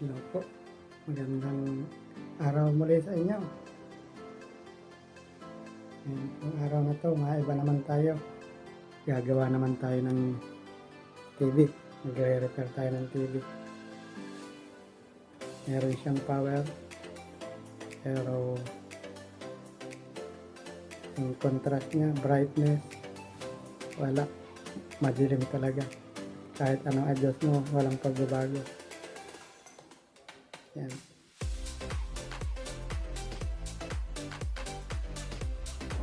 Hello po. Magandang araw muli sa inyo. Pong araw na to, maiba naman tayo. Gagawa naman tayo ng TV. Magre-repair tayo ng TV. Meron siyang power. Pero yung contrast niya, brightness, wala. Madilim talaga. Kahit anong adjust mo, walang pagbabago. Yan.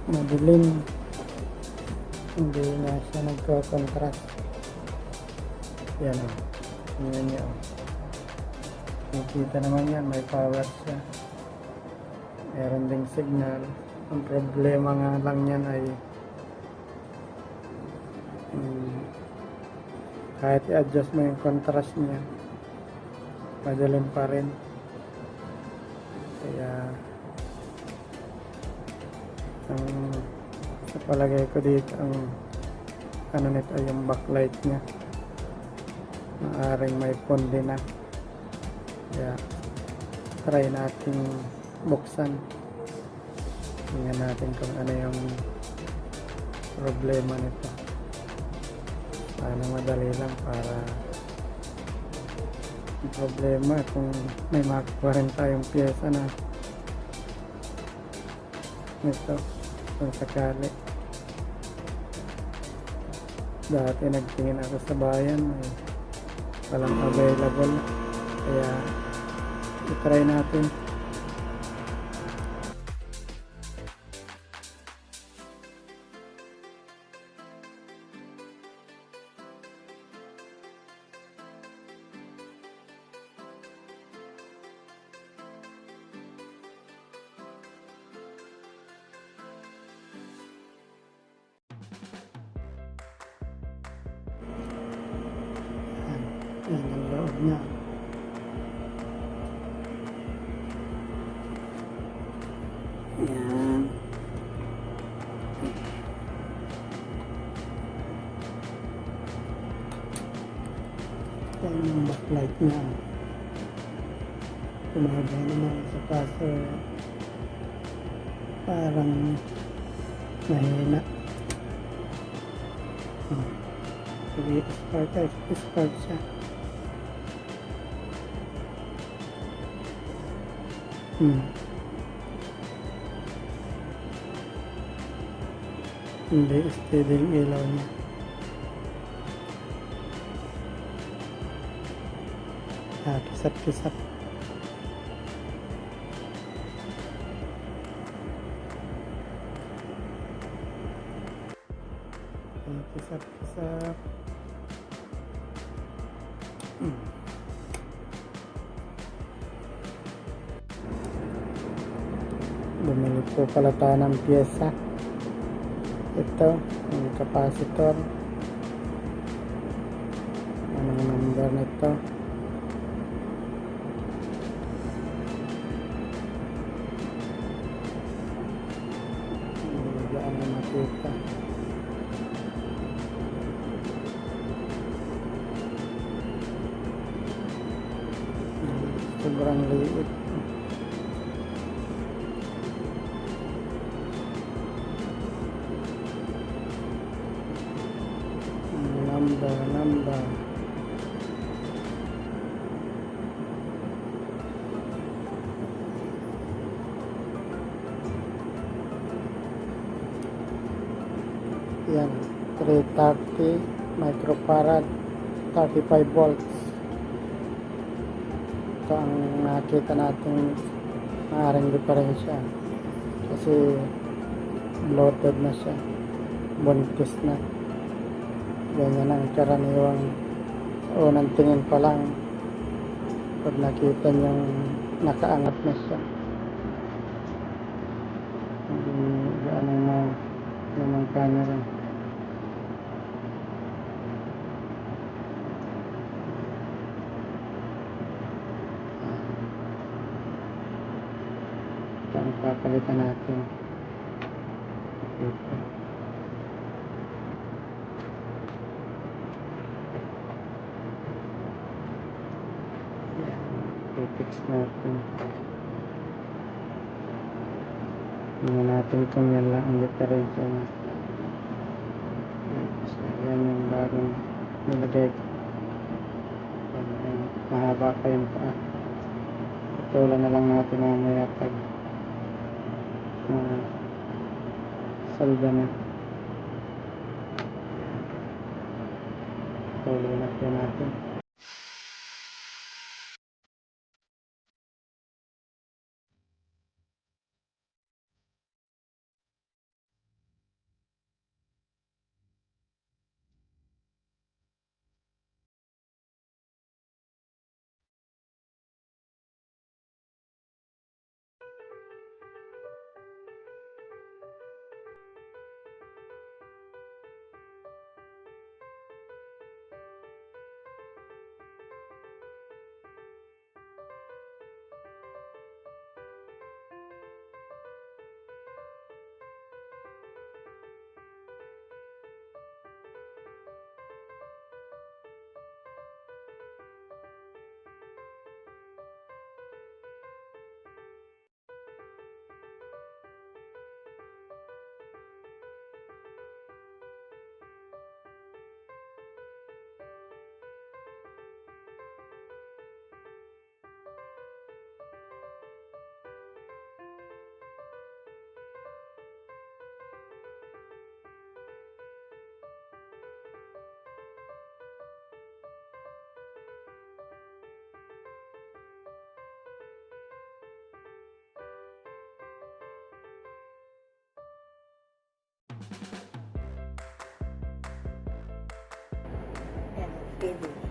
Madilim. Hindi na siya nagko-contrast. Yan o. Yan niya o. Nakikita naman yan, may power siya. Meron ding signal. Ang problema nga lang yan ay mm, kahit i-adjust mo yung contrast niya, madilim pa rin. Kaya ang sa palagay ko dito ang ano nito ay yung backlight niya. Maaring may ponde na. Kaya try nating buksan. Tingnan natin kung ano yung problema nito. Sana madali lang para ang problema kung may makuha rin tayong pyesa na ito kung sakali dati nagtingin ako sa bayan ay walang available. Kaya itry natin niya. Yan yan yung backlight niya. Kumaba naman sa kaso. Parang mahina. Hmm. sige spark spark siya hmm. hindi steady yung ilaw niya ah, kisap bumili po pala tayo ng pyesa ito yung capacitor anong number nito gaan na makita sobrang liit yan 330 microfarad 35 volts. Ito ang nakita natin maaaring diferensya. Kasi bloated na siya buntis na. Ganyan ang karaniwang unang tingin pa lang pag nakita niyong nakaangat na siya. Hindi yung camera. Ito ang papalitan natin. Dito. Yan. I-fix natin. Tingnan natin kung yan lang ang diferensya na. Yan. So, yan yung bagong nilagay ko. Mahaba pa yung paa. Patulan na lang natin mamaya pag uh, salda na. Patuloy na po natin. Yan, pwede.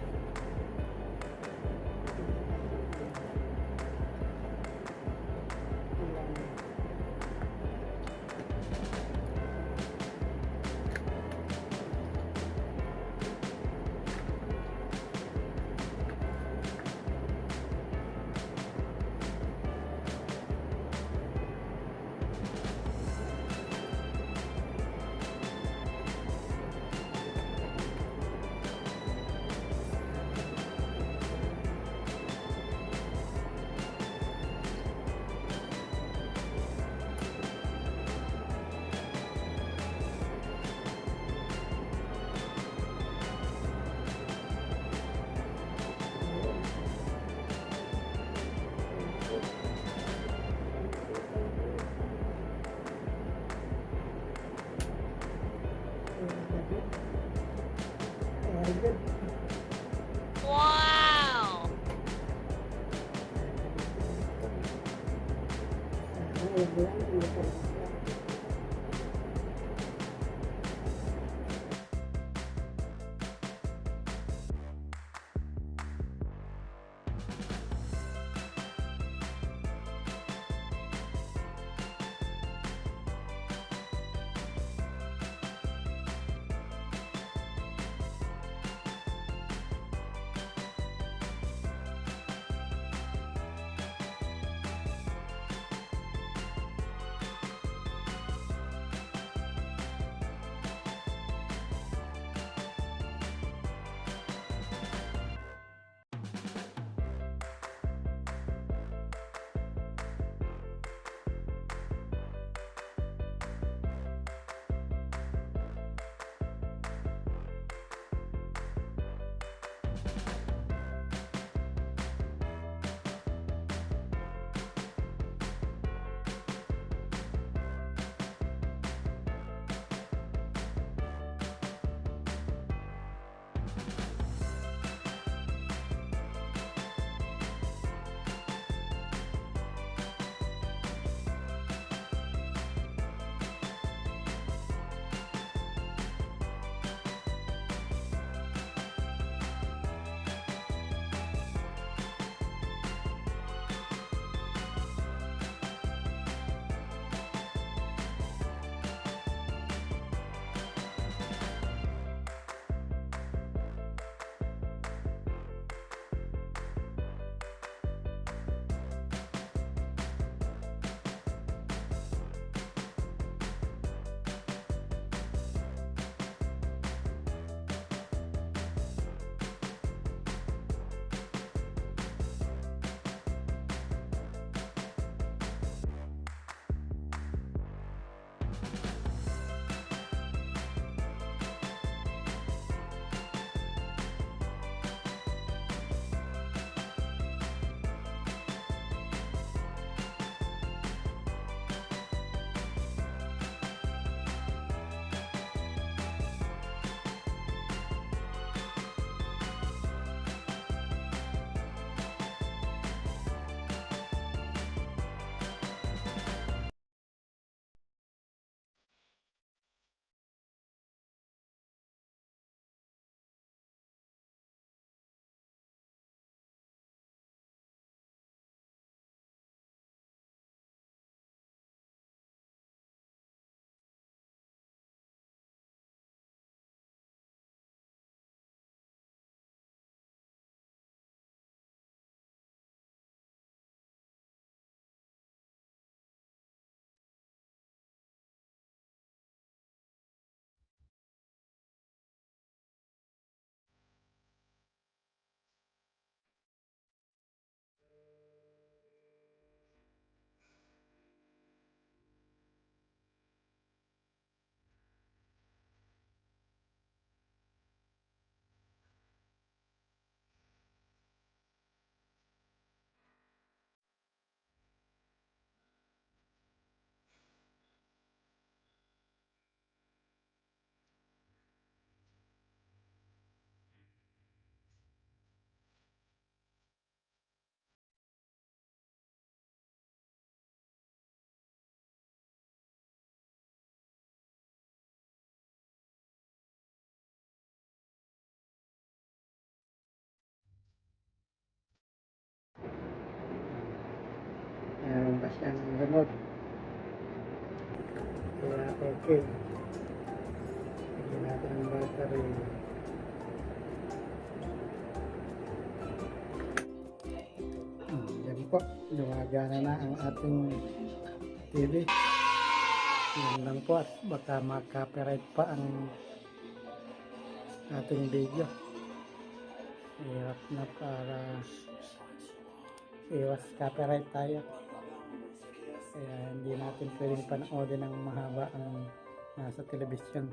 Siyang remote. Kaya okay. Lagyan natin ang battery. Hmm, yan po, gumagana na ang ating TV. Yan lang po at baka ma-copyright pa ang ating video. Hirap na para iwas copyright tayo. Kaya hindi natin pwedeng panoodin ng mahaba ang nasa telebisyon.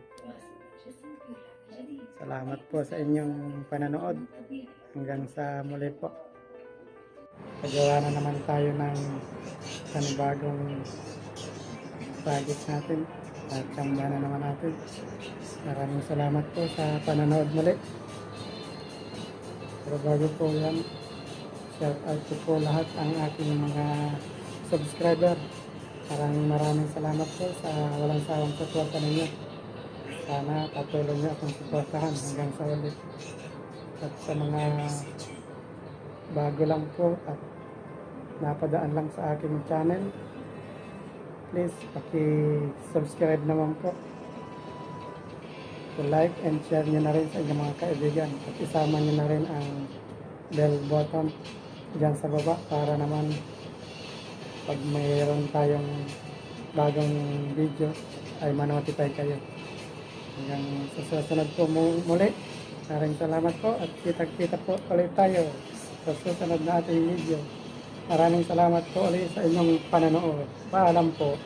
Salamat po sa inyong pananood. Hanggang sa muli po. Pagawa na naman tayo ng panibagong project natin. At kamba na naman natin. Maraming salamat po sa pananood muli. Pero bago po yan, shout out ko po lahat ang aking mga subscriber. Maraming maraming salamat po sa walang sawang suporta ninyo. Sana patuloy niyo akong suportahan hanggang sa ulit. At sa mga bago lang po at napadaan lang sa aking channel, please paki-subscribe naman po. like and share nyo na rin sa inyong mga kaibigan at isama nyo na rin ang bell button dyan sa baba para naman pag mayroon tayong bagong video ay manotify kayo. Hanggang sa susunod po mu- muli. Maraming salamat po at kita-kita po ulit tayo sa susunod na ating video. Maraming salamat po ulit sa inyong pananood paalam po